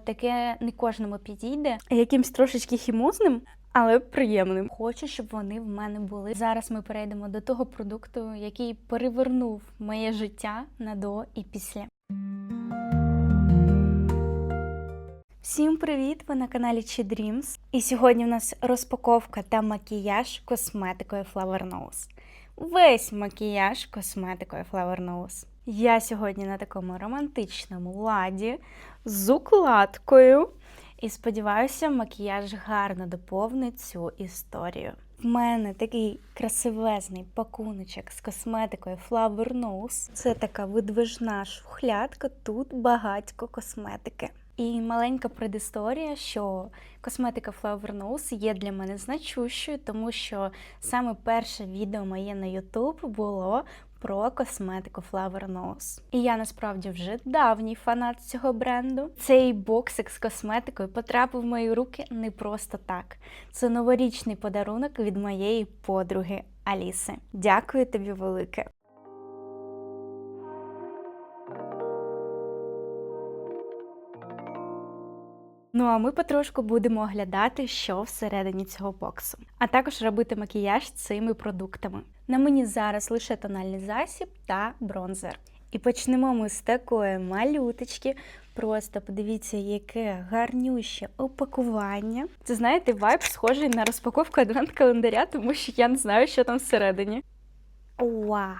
таке не кожному підійде, якимсь трошечки хімозним. Але приємним. Хочу, щоб вони в мене були. Зараз ми перейдемо до того продукту, який перевернув моє життя на до і після. Всім привіт! Ви на каналі Chi Dreams. І сьогодні в нас розпаковка та макіяж косметикою Flower Nose. Весь макіяж косметикою Flower Nose. Я сьогодні на такому романтичному ладі з укладкою. І сподіваюся, макіяж гарно доповнить цю історію. В мене такий красивезний пакуночок з косметикою Flower Nose. Це така видвижна шухлядка, тут багатько косметики. І маленька предісторія, що косметика Flower Nose є для мене значущою, тому що саме перше відео моє на YouTube було про косметику Flower Nose. І я насправді вже давній фанат цього бренду. Цей боксик з косметикою потрапив в мої руки не просто так. Це новорічний подарунок від моєї подруги Аліси. Дякую тобі велике. Ну а ми потрошку будемо оглядати, що всередині цього боксу, а також робити макіяж цими продуктами. На мені зараз лише тональний засіб та бронзер. І почнемо ми з такої малюточки. Просто подивіться, яке гарнюще упакування. Це знаєте, вайб схожий на розпаковку адвент-календаря, тому що я не знаю, що там всередині. Вау!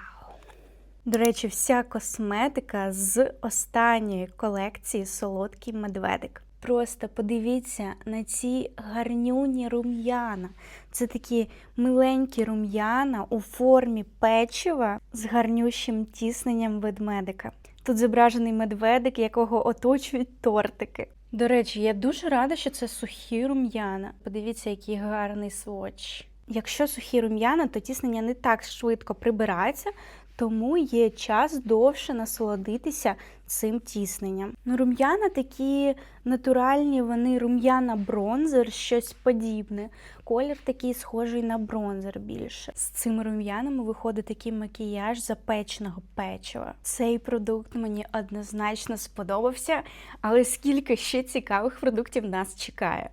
До речі, вся косметика з останньої колекції солодкий медведик. Просто подивіться на ці гарнюні рум'яна. Це такі миленькі рум'яна у формі печива з гарнющим тісненням ведмедика. Тут зображений медведик, якого оточують тортики. До речі, я дуже рада, що це сухі рум'яна. Подивіться, який гарний сводч. Якщо сухі рум'яна, то тіснення не так швидко прибирається, тому є час довше насолодитися цим тісненням. Ну, рум'яна такі натуральні, вони рум'яна бронзер, щось подібне. Колір такий схожий на бронзер більше. З цими рум'янами виходить такий макіяж запеченого печива. Цей продукт мені однозначно сподобався, але скільки ще цікавих продуктів нас чекає.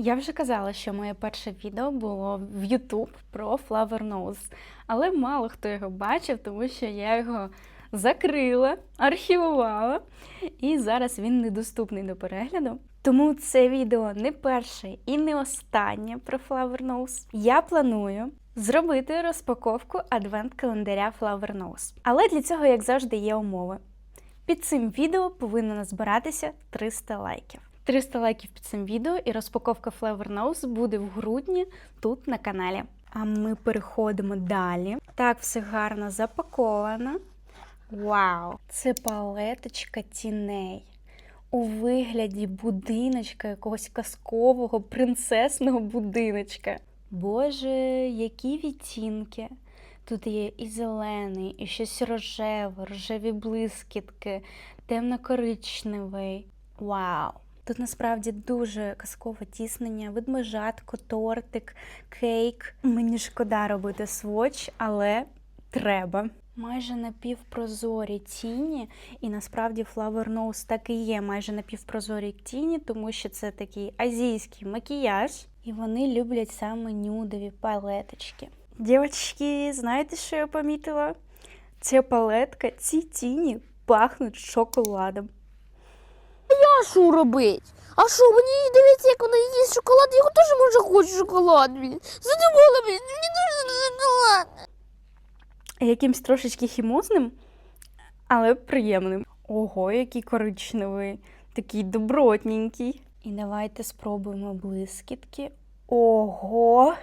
Я вже казала, що моє перше відео було в YouTube про Flower Nose, але мало хто його бачив, тому що я його закрила, архівувала, і зараз він недоступний до перегляду. Тому це відео не перше і не останнє про Flower Nose. Я планую зробити розпаковку адвент-календаря Flower Nose. Але для цього, як завжди, є умови. Під цим відео повинно назбиратися 300 лайків. 300 лайків під цим відео і розпаковка Flavor Nose буде в грудні тут на каналі. А ми переходимо далі. Так, все гарно запаковано. Вау! Це палеточка тіней. У вигляді будиночка, якогось казкового принцесного будиночка. Боже, які відтінки! Тут є і зелений, і щось рожеве, рожеві блискітки, темно-коричневий. Вау! Тут насправді дуже казкове тіснення, ведмежатко, тортик, кейк. Мені шкода робити сводч, але треба. Майже напівпрозорі тіні, і насправді Flower Nose так і є майже напівпрозорі тіні, тому що це такий азійський макіяж, і вони люблять саме нюдові палеточки. Дівчатки, знаєте, що я помітила? Ця палетка, ці тіні пахнуть шоколадом. А що робить? А що, мені дивиться, як вона їсть шоколад, я теж може хочу шоколад. Задумала, мені дуже шоколад. якимсь трошечки хімозним, але приємним. Ого, який коричневий, такий добротненький. І давайте спробуємо блискітки. Ого!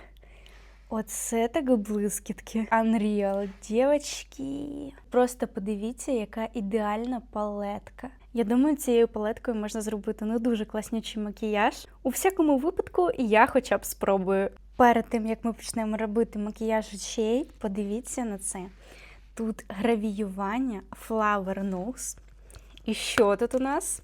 Оце так блискітки. Unreal, дівчатки. Просто подивіться, яка ідеальна палетка. Я думаю, цією палеткою можна зробити ну дуже класнючий макіяж. У всякому випадку я хоча б спробую. Перед тим як ми почнемо робити макіяж очей, подивіться на це. Тут гравіювання Flower Nose. І що тут у нас?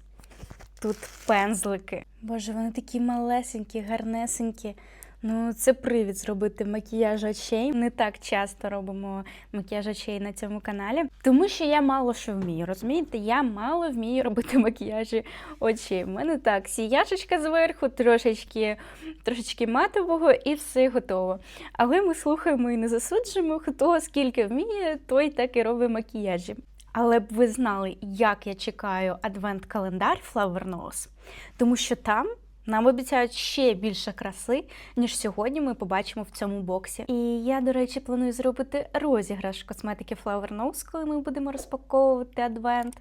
Тут пензлики. Боже, вони такі малесенькі, гарнесенькі. Ну, це привід зробити макіяж очей. Не так часто робимо макіяж очей на цьому каналі, тому що я мало що вмію. Розумієте, я мало вмію робити макіяжі очей. У мене так, сіяшечка зверху, трошечки, трошечки матового і все готово. Але ми слухаємо і не засуджуємо, хто скільки вміє, той так і робить макіяжі. Але б ви знали, як я чекаю адвент-календар Flower Nose, тому що там нам обіцяють ще більше краси, ніж сьогодні ми побачимо в цьому боксі. І я, до речі, планую зробити розіграш косметики Flower Nose, коли ми будемо розпаковувати адвент.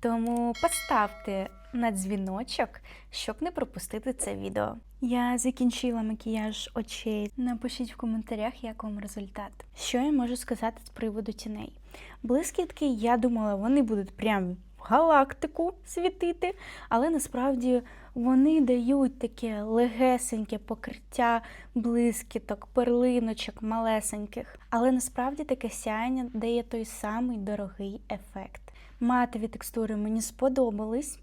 Тому поставте на дзвіночок, щоб не пропустити це відео. Я закінчила макіяж очей. Напишіть в коментарях, як вам результат. Що я можу сказати з приводу тіней? Блискітки, я думала, вони будуть прям галактику світити, але насправді вони дають таке легесеньке покриття блискіток, перлиночок малесеньких. Але насправді таке сяєння дає той самий дорогий ефект. Матові текстури мені сподобались.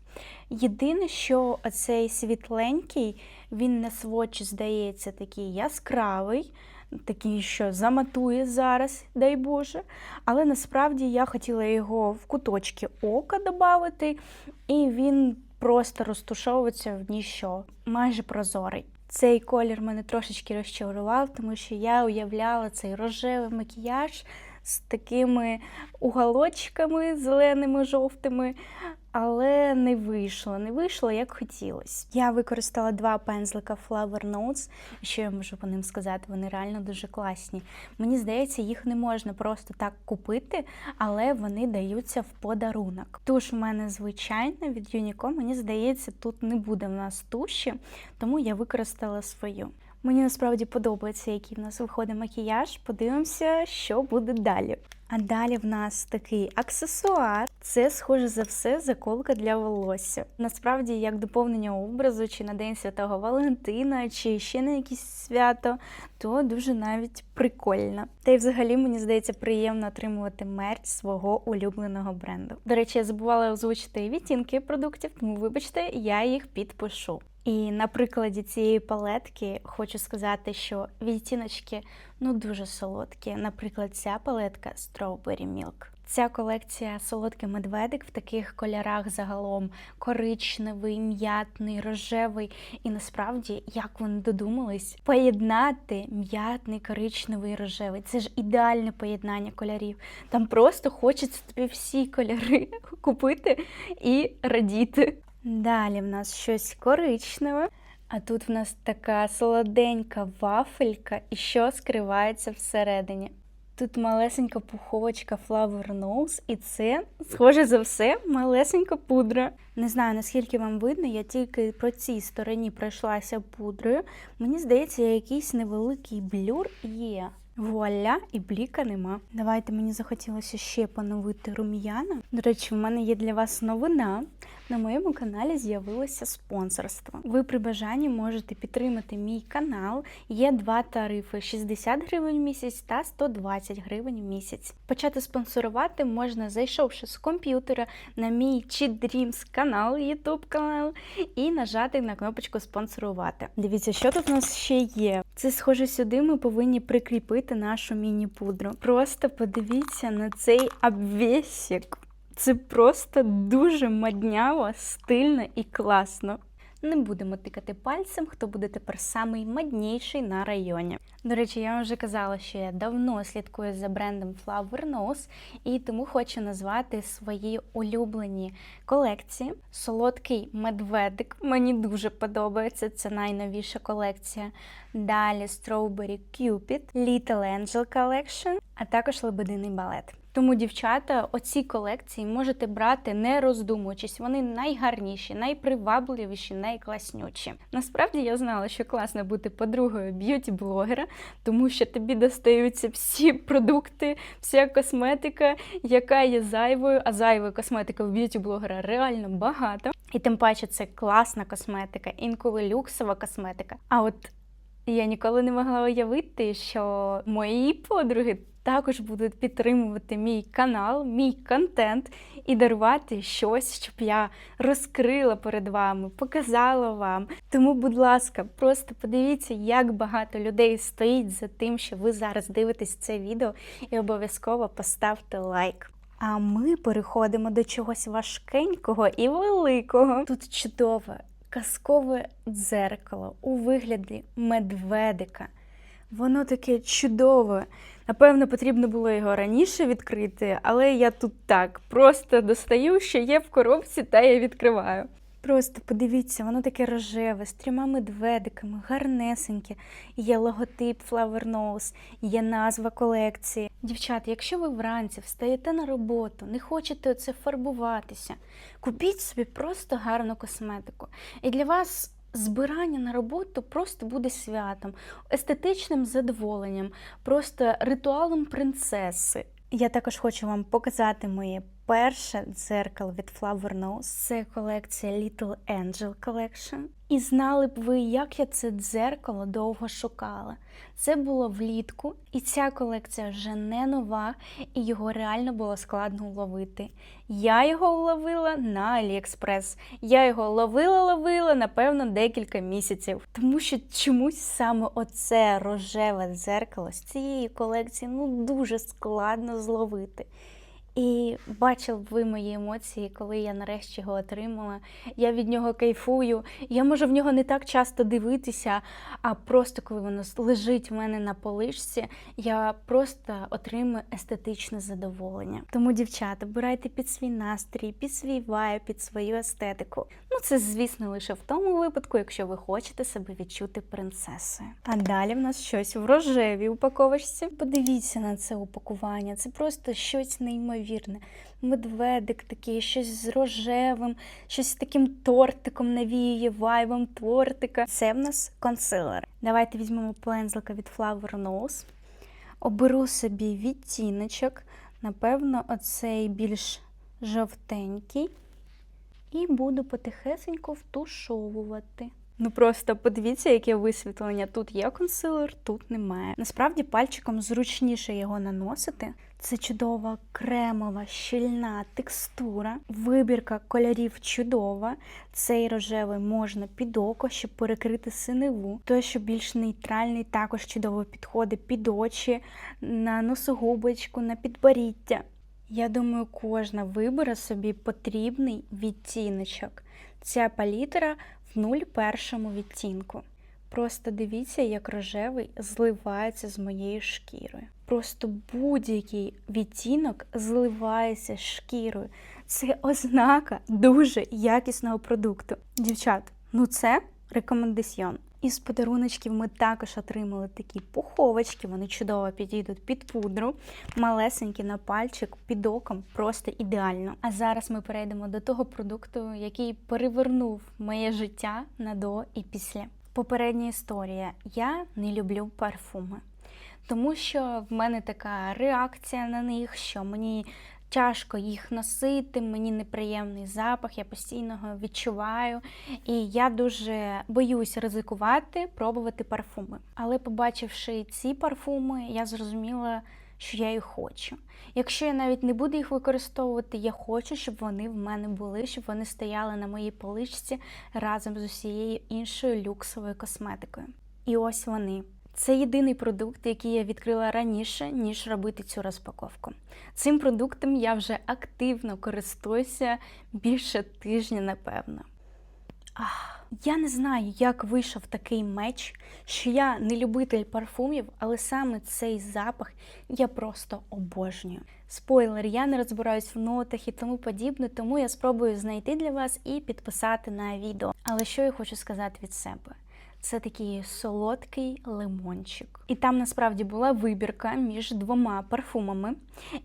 Єдине, що оцей світленький, він на сводчі здається такий яскравий, такий, що заматує зараз, дай Боже. Але насправді я хотіла його в куточки ока додати, і він просто розтушовується в ніщо, майже прозорий. Цей колір мене трошечки розчарував, тому що я уявляла цей рожевий макіяж з такими уголочками зеленими, жовтими, але не вийшло, не вийшло, як хотілося. Я використала два пензлика Flower Notes, що я можу по ним сказати, вони реально дуже класні. Мені здається, їх не можна просто так купити, але вони даються в подарунок. Туш у мене звичайна від Unico, мені здається, тут не буде в нас туші, тому я використала свою. Мені насправді подобається, який в нас виходить макіяж. Подивимося, що буде далі. А далі в нас такий аксесуар. Це, схоже за все, заколка для волосся. Насправді, як доповнення образу, чи на День Святого Валентина, чи ще на якесь свято, то дуже навіть прикольно. Та й взагалі мені здається приємно отримувати мерч свого улюбленого бренду. До речі, я забувала озвучити відтінки продуктів, тому вибачте, я їх підпишу. І на прикладі цієї палетки хочу сказати, що відтіночки ну дуже солодкі. Наприклад, ця палетка Strawberry Milk. Ця колекція солодкий медведик в таких кольорах загалом коричневий, м'ятний, рожевий. І насправді, як вони додумались, поєднати м'ятний, коричневий рожевий. Це ж ідеальне поєднання кольорів. Там просто хочеться тобі всі кольори купити і радіти. Далі в нас щось коричневе. А тут в нас така солоденька вафелька, і що скривається всередині. Тут малесенька пуховочка Flower Nose, і це, схоже за все, малесенька пудра. Не знаю, наскільки вам видно, я тільки по цій стороні пройшлася пудрою. Мені здається, якийсь невеликий блюр є. Вуаля, і бліка нема. Давайте мені захотілося ще поновити рум'яна. До речі, в мене є для вас новина. На моєму каналі з'явилося спонсорство. Ви при бажанні можете підтримати мій канал. Є два тарифи: 60 гривень в місяць та 120 гривень в місяць. Почати спонсорувати можна, зайшовши з комп'ютера на мій Cheat Dreams канал, YouTube канал, і нажати на кнопочку спонсорувати. Дивіться, що тут у нас ще є. Це схоже сюди. Ми повинні прикріпити нашу міні-пудру. Просто подивіться на цей обвісік. Це просто дуже модняво, стильно і класно. Не будемо тикати пальцем, хто буде тепер самий модніший на районі. До речі, я вам вже казала, що я давно слідкую за брендом Flower Nose, і тому хочу назвати свої улюблені колекції. Солодкий медведик мені дуже подобається. Це найновіша колекція. Далі Strawberry Cupid, Little Angel Collection, а також Лебединий балет. Тому, дівчата, оці колекції можете брати не роздумуючись. Вони найгарніші, найпривабливіші, найкласнючі. Насправді я знала, що класно бути подругою б'юті-блогера, тому що тобі достаються всі продукти, вся косметика, яка є зайвою, а зайвої косметики в б'юті-блогера реально багато. І тим паче це класна косметика, інколи люксова косметика. А от я ніколи не могла уявити, що мої подруги також будуть підтримувати мій канал, мій контент і дарувати щось, щоб я розкрила перед вами, показала вам. Тому, будь ласка, просто подивіться, як багато людей стоїть за тим, що ви зараз дивитесь це відео, і обов'язково поставте лайк. А ми переходимо до чогось важкенького і великого. Тут чудове казкове дзеркало у вигляді медведика. Воно таке чудове. Напевно, потрібно було його раніше відкрити, але я тут так просто достаю, що є в коробці, та я відкриваю. Просто подивіться, воно таке рожеве, з трьома медведиками, гарнесеньке. Є логотип Flower Nose, є назва колекції. Дівчата, якщо ви вранці встаєте на роботу, не хочете оце фарбуватися, купіть собі просто гарну косметику. І для вас збирання на роботу просто буде святом, естетичним задоволенням, просто ритуалом принцеси. Я також хочу вам показати моє перше дзеркало від Flower Nose. Це колекція Little Angel Collection. І знали б ви, як я це дзеркало довго шукала. Це було влітку, і ця колекція вже не нова, і його реально було складно уловити. Я його уловила на AliExpress. Я його ловила-ловила, напевно, декілька місяців. Тому що чомусь саме оце рожеве дзеркало з цієї колекції ну дуже складно зловити. І бачили б ви мої емоції, коли я нарешті його отримала. Я від нього кайфую. Я можу в нього не так часто дивитися, а просто коли воно лежить в мене на полишці, я просто отримую естетичне задоволення. Тому, дівчата, обирайте під свій настрій, під свій вайб, під свою естетику. Ну, це, звісно, лише в тому випадку, якщо ви хочете себе відчути принцесою. А далі в нас щось в рожевій упаковочці. Подивіться на це упакування. Це просто щось неймовірне. Медведик такий, щось з рожевим, щось з таким тортиком навіює вайбом тортика. Це в нас консилер. Давайте візьмемо пензлика від Flower Nose. Оберу собі відтіночок. Напевно, оцей більш жовтенький. І буду потихесенько втушовувати. Ну просто подивіться, яке висвітлення. Тут є консилер, тут немає. Насправді пальчиком зручніше його наносити. Це чудова кремова, щільна текстура, вибірка кольорів чудова. Цей рожевий можна під око, щоб перекрити синеву. Той, що більш нейтральний, також чудово підходить під очі, на носогубочку, на підборіддя. Я думаю, кожна вибере собі потрібний відтіночок. Ця палітра в 01 відтінку. Просто дивіться, як рожевий зливається з моєю шкірою. Просто будь-який відтінок зливається шкірою. Це ознака дуже якісного продукту. Дівчат, ну це рекомендаціон. Із подаруночків ми також отримали такі пуховочки, вони чудово підійдуть під пудру, малесенькі на пальчик, під оком, просто ідеально. А зараз ми перейдемо до того продукту, який перевернув моє життя на до і після. Попередня історія. Я не люблю парфуми, тому що в мене така реакція на них, що мені тяжко їх носити, мені неприємний запах, я постійно його відчуваю. І я дуже боюсь ризикувати, пробувати парфуми. Але побачивши ці парфуми, я зрозуміла, що я їх хочу. Якщо я навіть не буду їх використовувати, я хочу, щоб вони в мене були, щоб вони стояли на моїй поличці разом з усією іншою люксовою косметикою. І ось вони. Це єдиний продукт, який я відкрила раніше, ніж робити цю розпаковку. Цим продуктом я вже активно користуюся більше тижня, напевно. Ах, я не знаю, як вийшов такий меч, що я не любитель парфумів, але саме цей запах я просто обожнюю. Спойлер, я не розбираюсь в нотах і тому подібне, тому я спробую знайти для вас і підписати на відео. Але що я хочу сказати від себе? Це такий солодкий лимончик. І там насправді була вибірка між двома парфумами.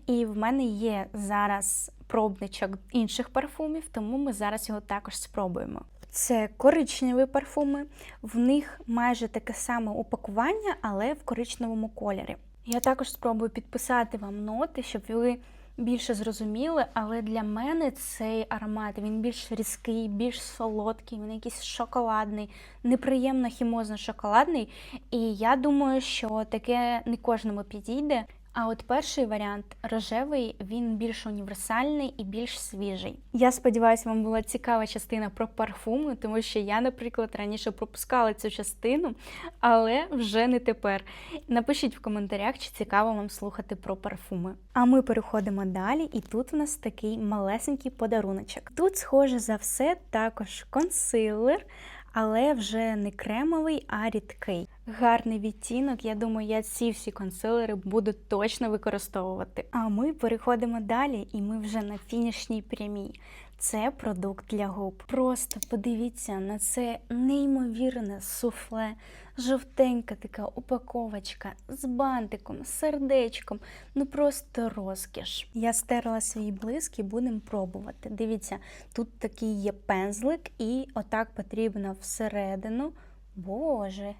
І в мене є зараз пробничок інших парфумів, тому ми зараз його також спробуємо. Це коричневі парфуми, в них майже таке саме упакування, але в коричневому кольорі. Я також спробую підписати вам ноти, щоб ви більше зрозуміли, але для мене цей аромат він більш різкий, більш солодкий, він якийсь шоколадний, неприємно хімозно шоколадний. І я думаю, що таке не кожному підійде. А от перший варіант рожевий, він більш універсальний і більш свіжий. Я сподіваюся, вам була цікава частина про парфуми, тому що я, наприклад, раніше пропускала цю частину, але вже не тепер. Напишіть в коментарях, чи цікаво вам слухати про парфуми. А ми переходимо далі, і тут у нас такий малесенький подаруночок. Тут, схоже за все, також консилер, але вже не кремовий, а рідкий. Гарний відтінок. Я думаю, я ці всі консилери буду точно використовувати. А ми переходимо далі, і ми вже на фінішній прямій. Це продукт для губ. Просто подивіться на це неймовірне суфле, жовтенька така упаковочка з бантиком, з сердечком. Ну просто розкіш. Я стерла свій блиск і будемо пробувати. Дивіться, тут такий є пензлик, і отак потрібно всередину. Боже,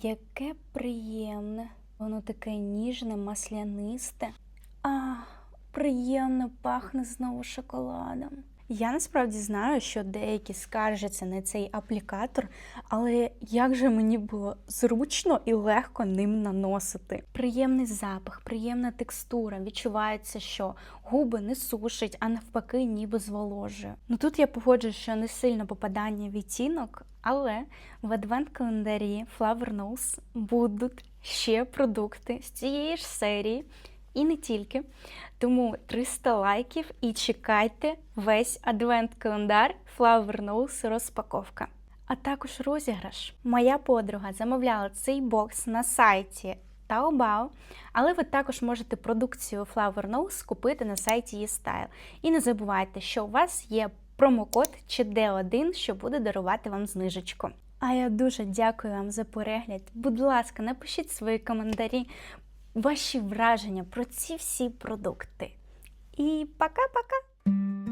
яке приємне. Воно таке ніжне, маслянисте. А, приємно пахне знову шоколадом. Я насправді знаю, що деякі скаржаться на цей аплікатор, але як же мені було зручно і легко ним наносити. Приємний запах, приємна текстура. Відчувається, що губи не сушить, а навпаки, ніби зволожує. Ну тут я погоджуюсь, що не сильно попадання відтінок, але в адвент-календарі Flower Nose будуть ще продукти з цієї ж серії. І не тільки. Тому 300 лайків і чекайте весь адвент-календар Flower Nose розпаковка. А також розіграш. Моя подруга замовляла цей бокс на сайті Taobao, але ви також можете продукцію Flower Nose купити на сайті eStyle. І не забувайте, що у вас є промокод ЧД1, що буде дарувати вам знижечку. А я дуже дякую вам за перегляд. Будь ласка, напишіть свої коментарі, ваші враження про ці всі продукти. І пока-пока!